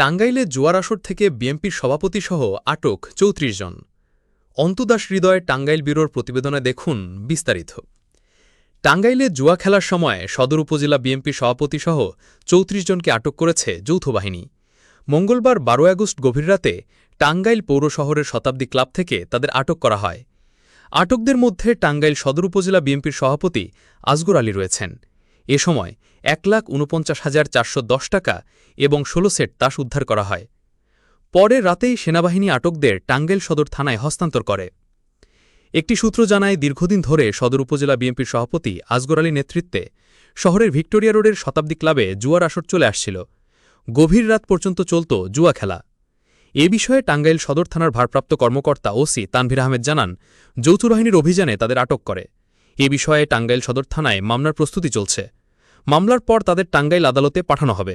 টাঙ্গাইলে জুয়ার আসর থেকে বিএনপির সভাপতিসহ আটক চৌত্রিশ জন। অন্তদাস হৃদয় টাঙ্গাইল ব্যুরোর প্রতিবেদনে দেখুন বিস্তারিত। টাঙ্গাইলে জুয়া খেলার সময় সদর উপজেলা বিএনপি সভাপতিসহ চৌত্রিশ জনকে আটক করেছে যৌথ বাহিনী। মঙ্গলবার বারো আগস্ট গভীর রাতে টাঙ্গাইল পৌর শহরের শতাব্দী ক্লাব থেকে তাদের আটক করা হয়। আটকদের মধ্যে টাঙ্গাইল সদর উপজেলা বিএনপির সভাপতি আজগর আলী রয়েছেন। এ সময় এক লাখ উনপঞ্চাশ হাজার চারশো দশ টাকা এবং ষোলো সেট তাস উদ্ধার করা হয়। পরে রাতেই সেনাবাহিনী আটকদের টাঙ্গাইল সদর থানায় হস্তান্তর করে। একটি সূত্র জানায়, দীর্ঘদিন ধরে সদর উপজেলা বিএনপির সভাপতি আজগর আলীর নেতৃত্বে শহরের ভিক্টোরিয়া রোডের শতাব্দী ক্লাবে জুয়ার আসর চলে আসছিল। গভীর রাত পর্যন্ত চলত জুয়া খেলা। এ বিষয়ে টাঙ্গাইল সদর থানার ভারপ্রাপ্ত কর্মকর্তা ওসি তানভীর আহমেদ জানান, যৌথ বাহিনীর অভিযানে তাদের আটক করে। এ বিষয়ে টাঙ্গাইল সদর থানায় মামলার প্রস্তুতি চলছে। মামলার পর তাদের টাঙ্গাইল আদালতে পাঠানো হবে।